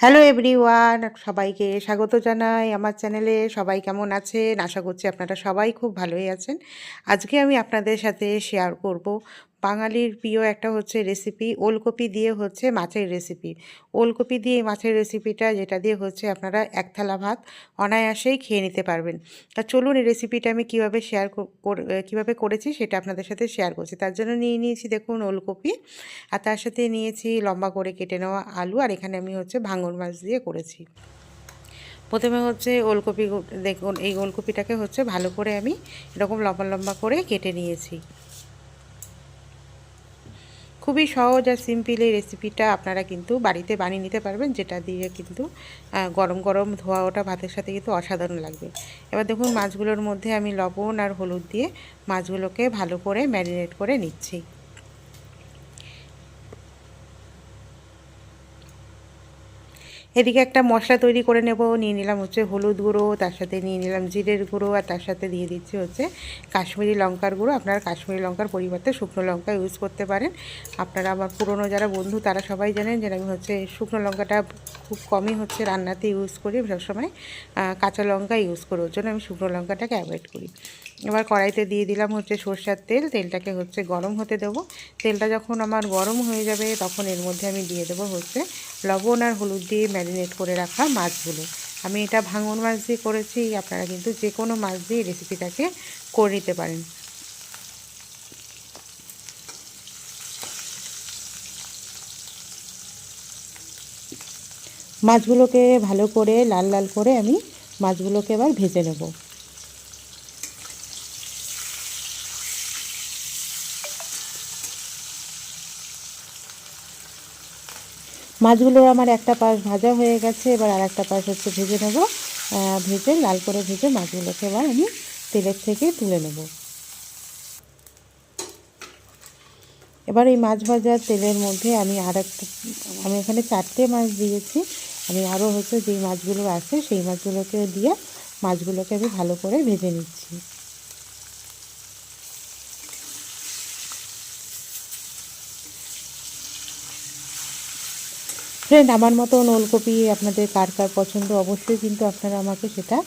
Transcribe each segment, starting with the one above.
Hello everyone সবাইকে স্বাগত জানাই আমার চ্যানেলে। সবাই কেমন আছেন? আশা করছি আপনারা সবাই খুব ভালোই আছেন। আজকে আমি আপনাদের সাথে শেয়ার করব বাঙালির প্রিয় একটা হচ্ছে রেসিপি ওলকপি দিয়ে হচ্ছে মাছের রেসিপি ওলকপি দিয়ে মাছের রেসিপিটা যেটা দিয়ে হচ্ছে আপনারা এক থালা ভাত অনায়াসেই খেয়ে নিতে পারবেন। তা চলুন এই রেসিপিটা আমি কীভাবে শেয়ার কীভাবে করেছি সেটা আপনাদের সাথে শেয়ার করছি। তার জন্য নিয়ে নিয়েছি দেখুন ওলকপি, আর তার সাথে নিয়েছি লম্বা করে কেটে নেওয়া আলু, আর এখানে আমি হচ্ছে ভাঙন মাছ দিয়ে করেছি। প্রথমে হচ্ছে ওলকপি, দেখুন এই ওলকপিটাকে হচ্ছে ভালো করে আমি এরকম লম্বা লম্বা করে কেটে নিয়েছি। খুবই সহজ আর সিম্পল এই রেসিপিটা আপনারা কিন্তু বাড়িতে বানিয়ে নিতে পারবেন, যেটা দিয়ে কিন্তু গরম গরম ধোয়া ওটা ভাতের সাথে কিন্তু অসাধারণ লাগবে। এবার দেখুন মাছগুলোর মধ্যে আমি লবণ আর হলুদ দিয়ে মাছগুলোকে ভালো করে ম্যারিনেট করে নিচ্ছি। এদিকে একটা মশলা তৈরি করে নেব, নিয়ে নিলাম হচ্ছে হলুদ গুঁড়ো, তার সাথে নিয়ে নিলাম জিরের গুঁড়ো, আর তার সাথে দিয়ে দিচ্ছি হচ্ছে কাশ্মীরি লঙ্কার গুঁড়ো। আপনারা কাশ্মীরি লঙ্কার পরিবর্তে শুকনো লঙ্কা ইউজ করতে পারেন। আপনারা আমার পুরনো যারা বন্ধু, তারা সবাই জানেন যে আমি হচ্ছে শুকনো লঙ্কাটা খুব কমই হচ্ছে রান্নাতে ইউজ করি সবসময় কাঁচা লঙ্কা ইউজ করি। ওর জন্য আমি শুকনো লঙ্কাটাকে অ্যাভয়েড করি। এবার কড়াইতে দিয়ে দিলাম হচ্ছে সর্ষার তেল। তেলটাকে হচ্ছে গরম হতে দেব। তেলটা যখন আমার গরম হয়ে যাবে, তখন এর মধ্যে আমি দিয়ে দেবো হচ্ছে লবণ আর হলুদ দিয়ে ম্যারিনেট করে রাখা মাছগুলো। আমি এটা ভাঙন মাছ দিয়ে করেছি, আপনারা কিন্তু যে কোনো মাছ দিয়ে রেসিপিটাকে করে নিতে পারেন। মাছগুলোকে ভালো করে, লাল লাল করে আমি মাছগুলোকে এবার ভেজে নেব। মাছগুলো আমার একটা পাশ ভাজা হয়ে গেছে, এবার আর একটা পাশ হচ্ছে ভেজে নেব। ভেজে লাল করে ভেজে মাছগুলোকে এবার আমি তেলের থেকে তুলে নেব। এবার এই মাছ ভাজার তেলের মধ্যে আমি আর একটা আমি এখানে চারটে মাছ দিয়েছি। আমি আরও হচ্ছে যেই মাছগুলো আছে, সেই মাছগুলোকে দিয়ে মাছগুলোকে আমি ভালো করে ভেজে নিচ্ছি। ফ্রেন্ড আমার মতন ওলকপি আপনাদের কার কার পছন্দ, অবশ্যই কিন্তু আপনারা আমাকে সেটা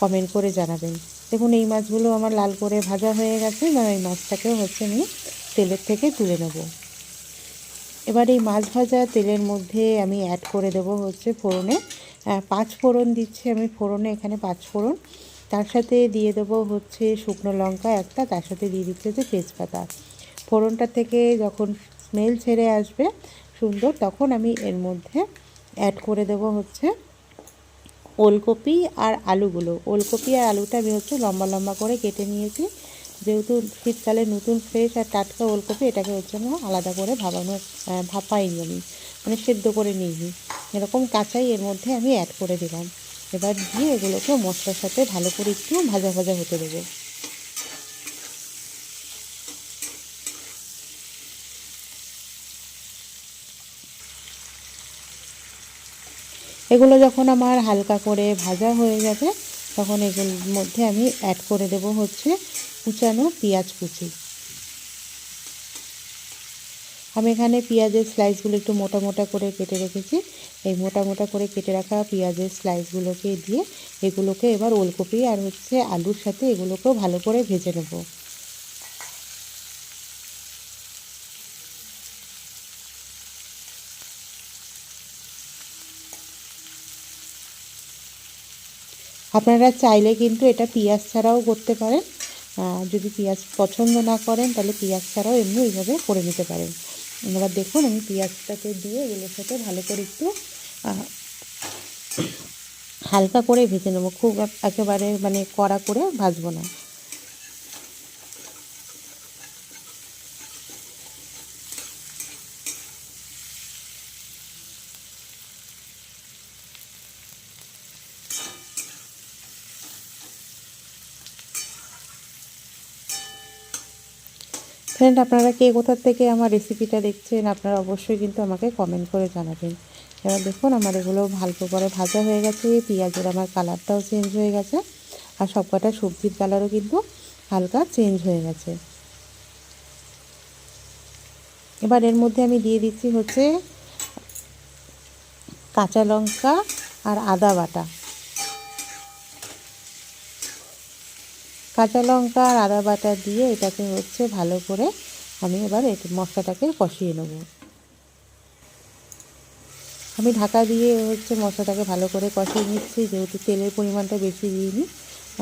কমেন্ট করে জানাবেন। দেখুন, এই মাছগুলো আমার লাল করে ভাজা হয়ে গেছে, এবার এই মাছটাকেও হচ্ছে আমি তেলের থেকে তুলে নেব। এবার এই মাছ ভাজা তেলের মধ্যে আমি অ্যাড করে দেব হচ্ছে ফোড়নে। পাঁচ ফোড়ন দিচ্ছি আমি ফোড়নে, এখানে পাঁচ ফোড়ন। তার সাথে দিয়ে দেবো হচ্ছে শুকনো লঙ্কা একটা, তার সাথে দিয়ে দিচ্ছে হচ্ছে তেজপাতা। ফোড়নটা থেকে যখন স্মেল ছেড়ে আসবে সুন্দর, তখন আমি এর মধ্যে অ্যাড করে দেব হচ্ছে ওলকপি আর আলুগুলো। ওলকপি আর আলুটা আমি হচ্ছে লম্বা লম্বা করে কেটে নিয়েছি। যেহেতু শীতকালে নতুন ফ্রেশ আর টাটকা ওলকপি, এটাকে হচ্ছে না আলাদা করে ভাবানো ভাপাইনি আমি। মানে সেদ্ধ করে নিইনি। এরকম কাঁচাই এর মধ্যে আমি অ্যাড করে দিলাম। এবার দিয়ে এগুলোকে মশলার সাথে ভালো করে একটু ভাজা ভাজা হতে দেবো। এগুলো যখন আমার হালকা করে ভাজা হয়ে যাবে তখন এগুলোর মধ্যে আমি অ্যাড করে দেব হচ্ছে কুচানো পেঁয়াজ কুচি। আমি এখানে পেঁয়াজের স্লাইসগুলো একটু মোটা মোটা করে কেটে রেখেছি। এই মোটা মোটা করে কেটে রাখা পেঁয়াজের স্লাইসগুলোকে দিয়ে এগুলোকে এবার ওলকপি আর হচ্ছে আলুর সাথে এগুলোকেও ভালো করে ভেজে নেব। আপনারা চাইলে কিন্তু এটা পেঁয়াজ ছাড়াও করতে পারেন। যদি পেঁয়াজ পছন্দ না করেন, তাহলে পেঁয়াজ ছাড়াও এমনি এইভাবে করে নিতে পারেন। এবার দেখুন, আমি পেঁয়াজটাকে দিয়ে এগুলোর সাথে ভালো করে একটু হালকা করে ভেজে নেব। খুব একেবারে মানে কড়া করে ভাজবো না। ফ্রেন্ড আপনারা কে কোথার থেকে আমার রেসিপিটা দেখছেন, আপনারা অবশ্যই কিন্তু আমাকে কমেন্ট করে জানাবেন। এবার দেখুন, আমার এগুলো ভালো করে ভাজা হয়ে গেছে, পেঁয়াজের আমার কালারটাও চেঞ্জ হয়ে গেছে, আর সব কটা সবজির কালারও কিন্তু হালকা চেঞ্জ হয়ে গেছে। এবার এর মধ্যে আমি দিয়ে দিচ্ছি হচ্ছে কাঁচা লঙ্কা আর আদা বাটা। কাঁচা লঙ্কা আর আদা বাটা দিয়ে এটাকে হচ্ছে ভালো করে আমি এবার মশলাটাকে কষিয়ে নেব। আমি ঢাকা দিয়ে হচ্ছে মশলাটাকে ভালো করে কষিয়ে নিচ্ছি, যেহেতু তেলের পরিমাণটা বেশি দিইনি।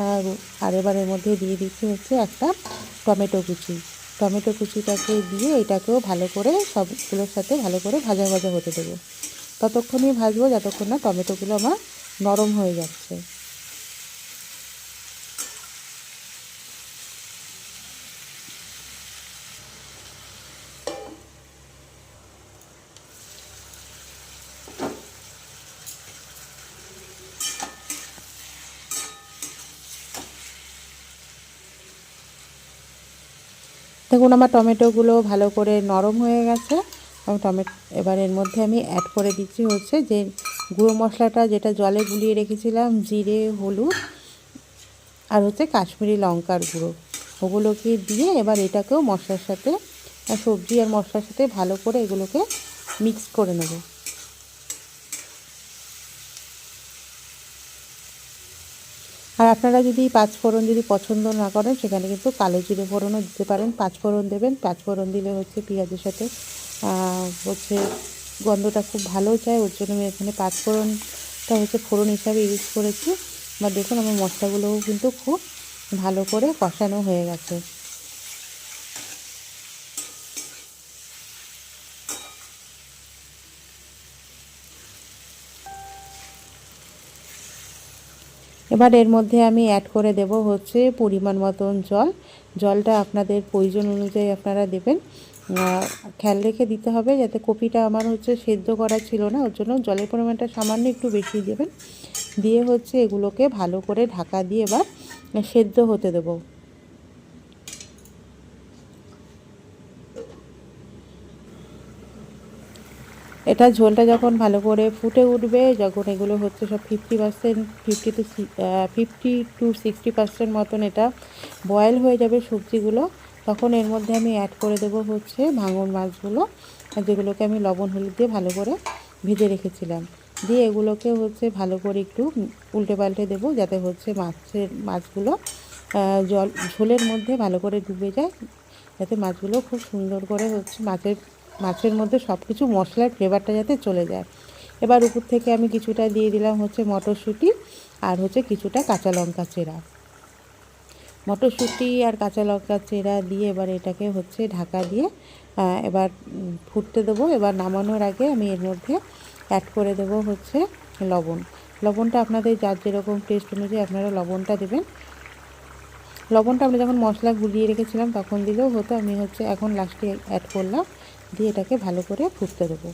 আর আর এবার এর মধ্যে দিয়ে দিচ্ছি হচ্ছে একটা টমেটো কুচি। টমেটো কুচিটাকে দিয়ে এটাকেও ভালো করে সবগুলোর সাথে ভালো করে ভাজা ভাজা হতে দেবো। ততক্ষণই ভাজবো, যতক্ষণ না টমেটোগুলো আমার নরম হয়ে যাচ্ছে। দেখুন, আমার টমেটোগুলো ভালো করে নরম হয়ে গেছে। টমেটো, এবার এর মধ্যে আমি অ্যাড করে দিচ্ছি হচ্ছে যে গুঁড়ো মশলাটা, যেটা জলে গুলিয়ে রেখেছিলাম, জিরে, হলুদ আর হচ্ছে কাশ্মীরি লঙ্কার গুঁড়ো। ওগুলোকে দিয়ে এবার এটাকেও মশলার সাথে, সবজি আর মশলার সাথে ভালো করে এগুলোকে মিক্স করে নেব। আর আপনারা যদি পাঁচ ফোড়ন যদি পছন্দ না করেন, সেখানে কিন্তু কালো জিরে ফোড়নও দিতে পারেন। পাঁচ ফোড়ন দেবেন। পাঁচ ফোড়ন দিলে হচ্ছে পেঁয়াজের সাথে হচ্ছে গন্ধটা খুব ভালো চায় ওর জন্য আমি এখানে পাঁচ ফোড়নটা হচ্ছে ফোড়ন হিসাবে ইউজ করেছি। বা দেখুন, আমার মশলাগুলোও কিন্তু খুব ভালো করে কষানো হয়ে গেছে। এবার এর মধ্যে আমি অ্যাড করে দেব হচ্ছে পরিমাণ মতন জল। জলটা আপনাদের প্রয়োজন অনুযায়ী আপনারা দেবেন। খেয়াল রেখে দিতে হবে যাতে কপিটা আমার হচ্ছে সেদ্ধ করা ছিল না, ওর জন্য জলের পরিমাণটা সামান্য একটু বেশি দেবেন। দিয়ে হচ্ছে এগুলোকে ভালো করে ঢাকা দিয়ে এবার সেদ্ধ হতে দেবো। এটা ঝোলটা যখন ভালো করে ফুটে উঠবে, যখন এগুলো হচ্ছে সব fifty percent fifty to fifty to sixty percent মতন এটা বয়েল হয়ে যাবে সবজিগুলো, তখন এর মধ্যে আমি অ্যাড করে দেবো হচ্ছে ভাঙন মাছগুলো যেগুলোকে আমি লবণ হলুদ দিয়ে ভালো করে ভেজে রেখেছিলাম। দিয়ে এগুলোকে হচ্ছে ভালো করে একটু উল্টে পাল্টে দেবো যাতে হচ্ছে মাছের, মাছগুলো জল, ঝোলের মধ্যে ভালো করে ডুবে যায়, যাতে মাছগুলো খুব সুন্দর করে হচ্ছে মাছের মাছের মধ্যে সব কিছু মশলার ফ্লেভারটা যাতে চলে যায়। এবার উপর থেকে আমি কিছুটা দিয়ে দিলাম হচ্ছে মটরশুঁটি আর হচ্ছে কিছুটা কাঁচা লঙ্কা চেরা। মটরশুঁটি আর কাঁচা লঙ্কা চেরা দিয়ে এবার এটাকে হচ্ছে ঢাকা দিয়ে এবার ফুটতে দেবো। এবার নামানোর আগে আমি এর মধ্যে অ্যাড করে দেবো হচ্ছে লবণ। লবণটা আপনাদের যার যেরকম টেস্ট অনুযায়ী আপনারা লবণটা দেবেন। লবণটা আমরা যখন মশলা গুলিয়ে রেখেছিলাম তখন দিলেও হতো। আমি হচ্ছে এখন লাস্টে অ্যাড করলাম। দিয়ে এটাকে ভালো করে ফুটতে দেবো।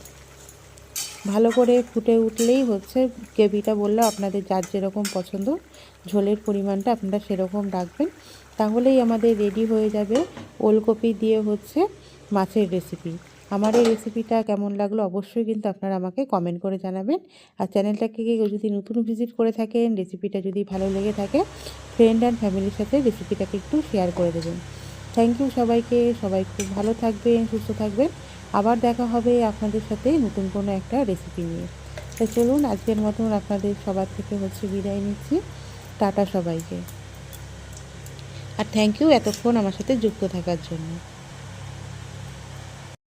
ভালো করে ফুটে উঠলেই হচ্ছে গ্রেভিটা বলল আপনাদের যার যেরকম পছন্দ, ঝোলের পরিমাণটা আপনারা সেরকম রাখবেন। তাহলেই আমাদের রেডি হয়ে যাবে ওলকপি দিয়ে হচ্ছে মাছের রেসিপি আমার এই রেসিপিটা কেমন লাগল অবশ্যই কিন্তু আপনারা আমাকে কমেন্ট করে জানাবেন। আর চ্যানেলটাকে যদি নতুন ভিজিট করে থাকেন রেসিপিটা যদি ভালো লেগে থাকে ফ্রেন্ড অ্যান্ড ফ্যামিলির সাথে রেসিপিটাকে একটু শেয়ার করে দেবেন। থ্যাংক ইউ সবাইকে। সবাই খুব ভালো থাকবেন, সুস্থ থাকবেন। আবার দেখা হবে আপনাদের সাথে নতুন কোনো একটা রেসিপি নিয়ে। তাই চলুন, আজকের মতন আপনাদের সবার থেকে হচ্ছে বিদায় নিচ্ছি। টাটা সবাইকে। আর থ্যাংক ইউ এতক্ষণ আমার সাথে যুক্ত থাকার জন্য।